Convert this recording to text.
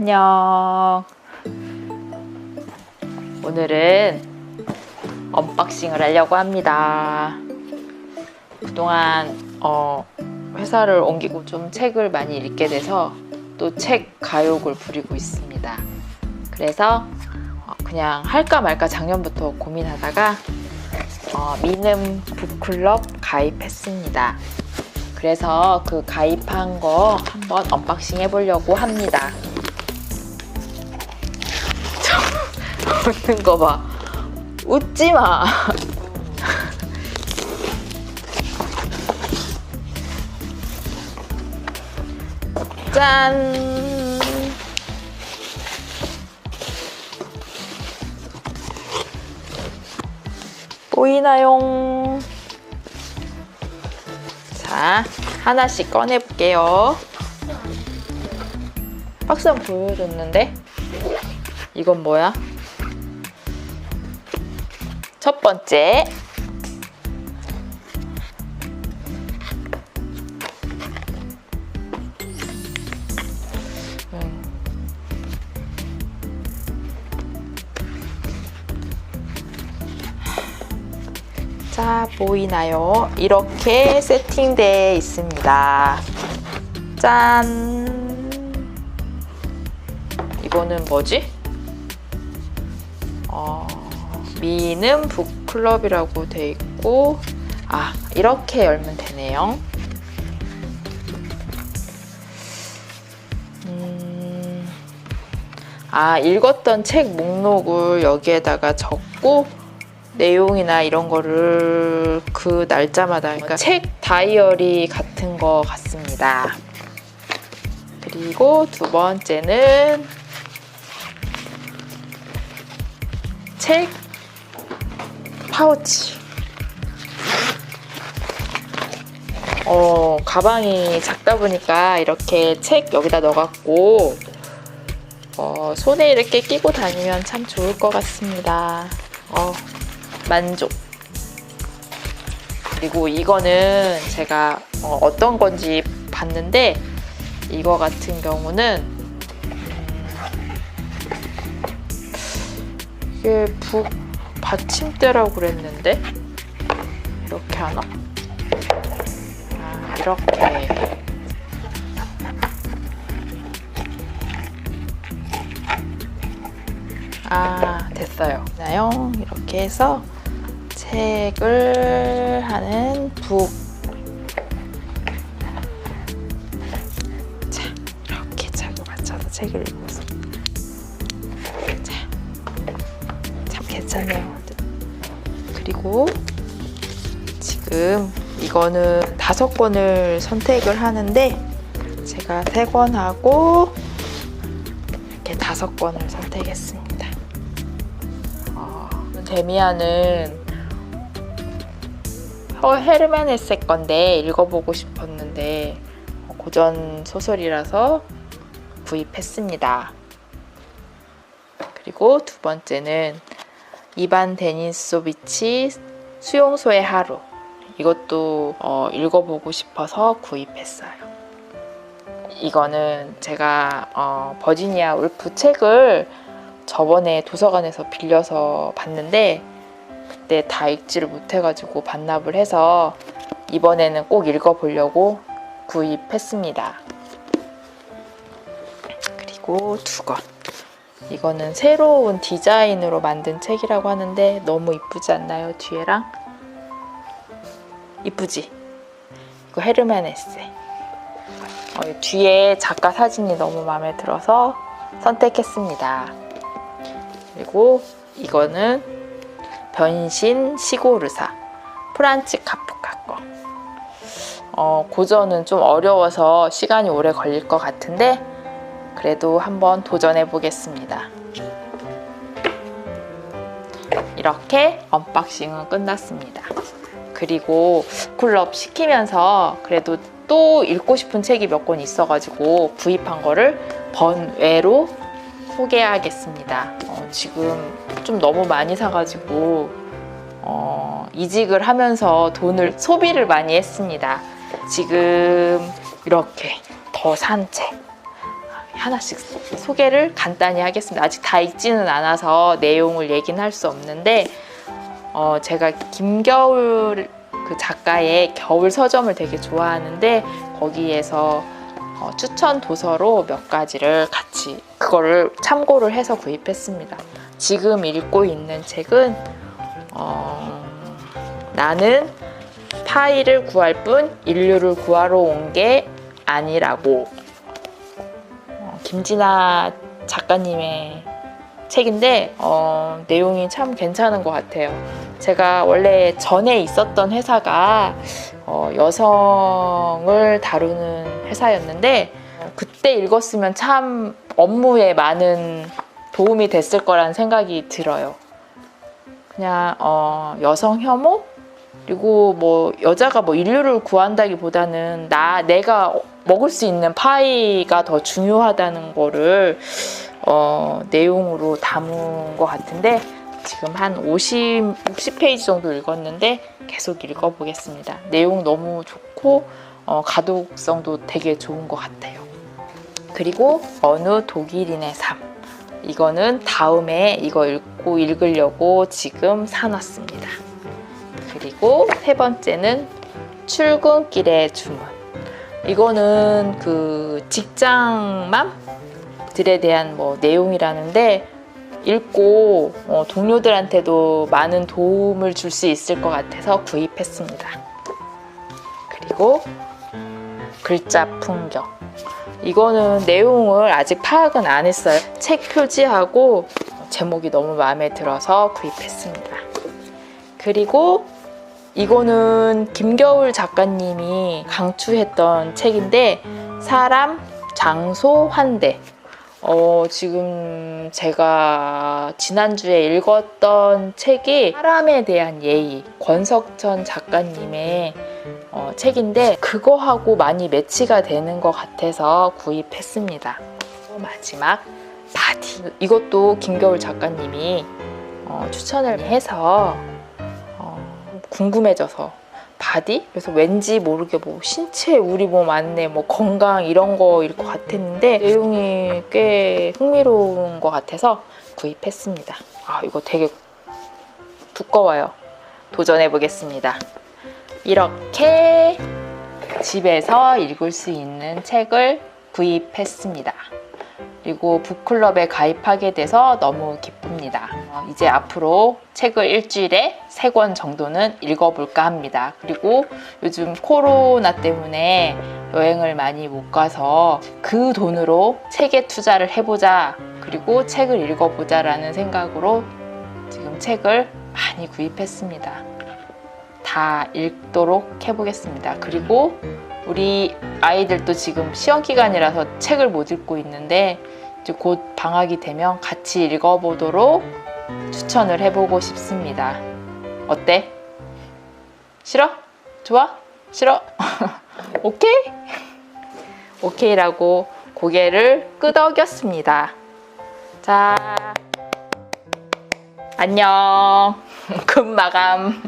안녕. 오늘은 언박싱을 하려고 합니다. 그동안 어, 회사를 옮기고 좀 책을 많이 읽게 돼서 또 책 가욕을 부리고 있습니다. 그래서 어, 그냥 할까 말까 작년부터 고민하다가 어, 미는 북클럽 가입했습니다. 그래서 그 가입한 거 한번 언박싱 해보려고 합니다. 저 웃는 거 봐. 웃지 마. 짠. 보이나요? 자, 하나씩 꺼내볼게요. 박스 는 보여줬는데? 이건 뭐야? 번째. 음. 자, 보이나요? 이렇게 세팅되어 있습니다. 짠! 이거는 뭐지? 어, 미는 북 클럽이라고 돼 있고, 아, 이렇게 열면 되네요. 음, 아, 읽었던 책 목록을 여기에다가 적고, 내용이나 이런 거를 그 날짜마다 그러니까 책 다이어리 같은 거 같습니다. 그리고 두 번째는 책 파우치. 어, 가방이 작다 보니까 이렇게 책 여기다 넣어갖고 어, 손에 이렇게 끼고 다니면 참 좋을 것 같습니다. 어, 만족. 그리고 이거는 제가 어, 떤 건지 봤는데 이거 같은 경우는 음, 이게 북 받침대라고 그랬는데 이렇게 하나? 아, 이렇게 아 됐어요. 나요 이렇게 해서 책을 하는 북. 자, 이렇게 자고 맞춰서 책을 읽어서. 괜찮네요. 그리고 지금 이거는 다섯 권을 선택을 하는데 제가 세 권 하고 이렇게 다섯 권을 선택했습니다. 어, 데미안은 어, 헤세 건데 읽어보고 싶었는데 어, 고전 소설이라서 구입했습니다. 그리고 두 번째는 이반 데니소비치 수용소의 하루 이것도 어, 읽어보고 싶어서 구입했어요. 이거는 제가 어, 버지니아 울프 책을 저번에 도서관에서 빌려서 봤는데 그때 다 읽지를 못해가지고 반납을 해서 이번에는 꼭 읽어보려고 구입했습니다. 그리고 두 권. 이거는 새로운 디자인으로 만든 책이라고 하는데 너무 이쁘지 않나요? 뒤에랑? 이쁘지? 이거 헤르만 헤세. 어, 뒤에 작가 사진이 너무 마음에 들어서 선택했습니다. 그리고 이거는 변신 시고르사 프란츠 카프카 거. 어, 고전은 좀 어려워서 시간이 오래 걸릴 것 같은데 그래도 한번 도전해 보겠습니다. 이렇게 언박싱은 끝났습니다. 그리고 쿨럽 시키면서 그래도 또 읽고 싶은 책이 몇 권 있어가지고 구입한 거를 번외로 소개하겠습니다. 어, 지금 좀 너무 많이 사가지고 어, 이직을 하면서 돈을 소비를 많이 했습니다. 지금 이렇게 더 산 책 하나씩 소- 소개를 간단히 하겠습니다. 아직 다 읽지는 않아서 내용을 얘기는 할 수 없는데 어, 제가 김겨울 그 작가의 겨울 서점을 되게 좋아하는데 거기에서 어, 추천 도서로 몇 가지를 같이 그거를 참고를 해서 구입했습니다. 지금 읽고 있는 책은 어, 나는 파이를 구할 뿐 인류를 구하러 온 게 아니라고 어, 김진아 작가님의 책인데 어, 내용이 참 괜찮은 것 같아요. 제가 원래 전에 있었던 회사가 어, 여성을 다루는 회사였는데 어, 그때 읽었으면 참 업무에 많은 도움이 됐을 거라는 생각이 들어요. 그냥 어, 여성 혐오 그리고 뭐 여자가 뭐 인류를 구한다기보다는 나 내가 먹을 수 있는 파이가 더 중요하다는 거를 어, 내용으로 담은 것 같은데 지금 한 50, 60페이지 정도 읽었는데 계속 읽어보겠습니다. 내용 너무 좋고 어, 가독성도 되게 좋은 것 같아요. 그리고 어느 독일인의 삶 이거는 다음에 이거 읽고 읽으려고 지금 사놨습니다. 그리고 세 번째는 출근길의 주문. 이거는 그 직장맘들에 대한 뭐 내용이라는데 읽고 어, 동료들한테도 많은 도움을 줄 수 있을 것 같아서 구입했습니다. 그리고 글자 풍경. 이거는 내용을 아직 파악은 안 했어요. 책 표지하고 제목이 너무 마음에 들어서 구입했습니다. 그리고 이거는 김겨울 작가님이 강추했던 책인데 사람, 장소, 환대. 어, 지금 제가 지난주에 읽었던 책이 사람에 대한 예의, 권석천 작가님의 어, 책인데 그거하고 많이 매치가 되는 것 같아서 구입했습니다. 마지막 바디. 이것도 김겨울 작가님이 어, 추천을 해서 어, 궁금해져서 바디? 그래서 왠지 모르게 뭐 신체 우리 몸 안내 뭐 건강 이런 거일 것 같았는데 내용이 꽤 흥미로운 것 같아서 구입했습니다. 아 이거 되게 두꺼워요. 도전해 보겠습니다. 이렇게 집에서 읽을 수 있는 책을 구입했습니다. 그리고 북클럽에 가입하게 돼서 너무 기쁩니다. 어, 이제 앞으로 책을 일주일에 세 권 정도는 읽어볼까 합니다. 그리고 요즘 코로나 때문에 여행을 많이 못 가서 그 돈으로 책에 투자를 해보자. 그리고 책을 읽어보자라는 생각으로 지금 책을 많이 구입했습니다. 다 읽도록 해보겠습니다. 그리고 우리 아이들도 지금 시험 기간이라서 책을 못 읽고 있는데 이제 곧 방학이 되면 같이 읽어보도록 추천을 해보고 싶습니다. 어때? 싫어? 좋아? 싫어? 오케이? 오케이라고 고개를 끄덕였습니다. 자, 안녕. 금 마감.